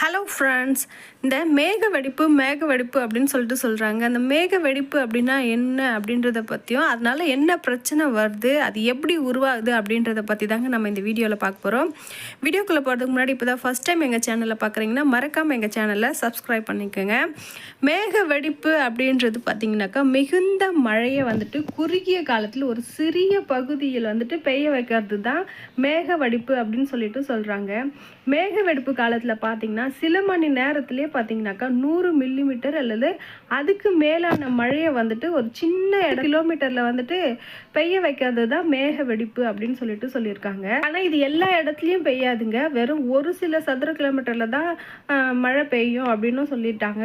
Hello friends இந்த மேக வெடிப்பு மேக வெடிப்பு அப்படின்னு சொல்லிட்டு சொல்கிறாங்க அந்த மேக வெடிப்பு அப்படின்னா என்ன அப்படின்றத பற்றியும் அதனால் என்ன பிரச்சனை வருது அது எப்படி உருவாகுது அப்படின்றத பற்றி தாங்க நம்ம இந்த வீடியோவில் பார்க்க போகிறோம் வீடியோக்குள்ளே போகிறதுக்கு முன்னாடி இப்போ தான் ஃபஸ்ட் டைம் எங்கள் சேனலில் பார்க்குறீங்கன்னா மறக்காமல் எங்கள் சேனலை சப்ஸ்கிரைப் பண்ணிக்கோங்க. மேக வெடிப்பு அப்படின்றது பார்த்திங்கனாக்கா மிகுந்த மழையை வந்துட்டு குறுகிய காலத்தில் ஒரு சிறிய பகுதியில் வந்துட்டு பெய்ய வைக்கிறது தான் மேக வெடிப்பு அப்படின்னு சொல்லிட்டு சொல்கிறாங்க மேக வெடிப்பு காலத்தில் பார்த்தீங்கன்னா சில மணி நேரத்திலே பார்த்தீங்கன்னாக்கா நூறு மில்லிமீட்டர் அல்லது அதுக்கு மேலான மழையை வந்துட்டு ஒரு சின்ன இடம் கிலோமீட்டரில் வந்துட்டு பெய்ய வைக்கிறது தான் மேக வெடிப்பு அப்படின்னு சொல்லிட்டு சொல்லியிருக்காங்க. ஆனால் இது எல்லா இடத்துலையும் பெய்யாதுங்க. வெறும் ஒரு சில சதுர கிலோமீட்டரில் தான் மழை பெய்யும் அப்படின்னும் சொல்லிட்டாங்க.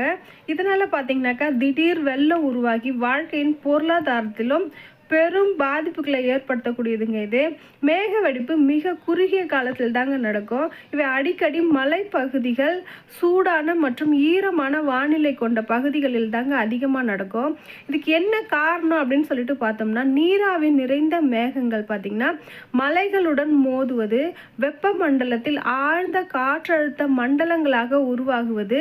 இதனால் பார்த்தீங்கன்னாக்கா திடீர் வெள்ளம் உருவாகி வாழ்க்கையின் பொருளாதாரத்திலும் பெரும் பாதிப்புகளை ஏற்படுத்தக்கூடியதுங்க இது. மேக வெடிப்பு மிக குறுகிய காலத்தில் தாங்க நடக்கும். இவை அடிக்கடி மலைப்பகுதிகள் சூடான மற்றும் ஈரமான வானிலை கொண்ட பகுதிகளில் தாங்க அதிகமாக நடக்கும். இதுக்கு என்ன காரணம் அப்படின்னு சொல்லிட்டு பார்த்தோம்னா நீராவி நிறைந்த மேகங்கள் பார்த்திங்கன்னா மலைகளுடன் மோதுவது வெப்பமண்டலத்தில் ஆழ்ந்த காற்றழுத்த மண்டலங்களாக உருவாகுவது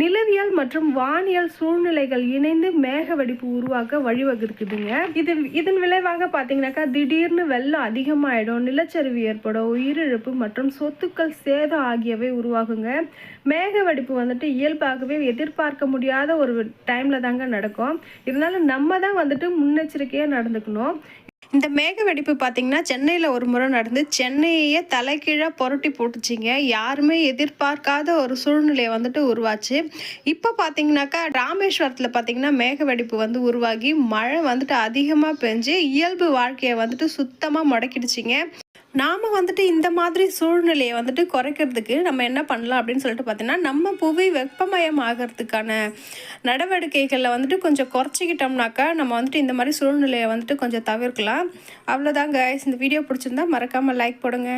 நிலவியல் மற்றும் வானியல் சூழ்நிலைகள் இணைந்து மேக வெடிப்பு உருவாக்க வழிவகுக்குதுங்க. இது இதன் விளைவாக பார்த்தீங்கன்னாக்கா திடீர்னு வெள்ளம் அதிகமாயிடும் நிலச்சரிவு ஏற்படும் உயிரிழப்பு மற்றும் சொத்துக்கள் சேதம் ஆகியவை உருவாகுங்க. மேக வெடிப்பு வந்துட்டு இயல்பாகவே எதிர்பார்க்க முடியாத ஒரு டைமில் தாங்க நடக்கும். இருந்தாலும் நம்ம தான் வந்துட்டு முன்னெச்சரிக்கையாக நடந்துக்கணும். இந்த மேக வெடிப்பு பார்த்தீங்கன்னா சென்னையில் ஒரு முறை நடந்து சென்னையே தலைகீழாக புரட்டி போட்டுச்சிங்க. யாருமே எதிர்பார்க்காத ஒரு சூழ்நிலையை வந்துட்டு உருவாச்சு. இப்போ பார்த்தீங்கன்னாக்கா ராமேஸ்வரத்தில் பார்த்தீங்கன்னா மேக வெடிப்பு வந்து உருவாகி மழை வந்துட்டு அதிகமாக பெஞ்சு இயல்பு வாழ்க்கையை வந்துட்டு சுத்தமாக முடக்கிடுச்சிங்க. நாம் வந்துட்டு இந்த மாதிரி சூழ்நிலையை வந்துட்டு குறைக்கிறதுக்கு நம்ம என்ன பண்ணலாம் அப்படின்னு சொல்லிட்டு பார்த்தீங்கன்னா நம்ம புவி வெப்பமயம் ஆகிறதுக்கான நடவடிக்கைகளில் வந்துட்டு கொஞ்சம் குறைச்சிக்கிட்டோம்னாக்கா நம்ம வந்துட்டு இந்த மாதிரி சூழ்நிலையை வந்துட்டு கொஞ்சம் தவிர்க்கலாம். அவ்வளோதாங்க இந்த வீடியோ பிடிச்சிருந்தா மறக்காமல் லைக் போடுங்க.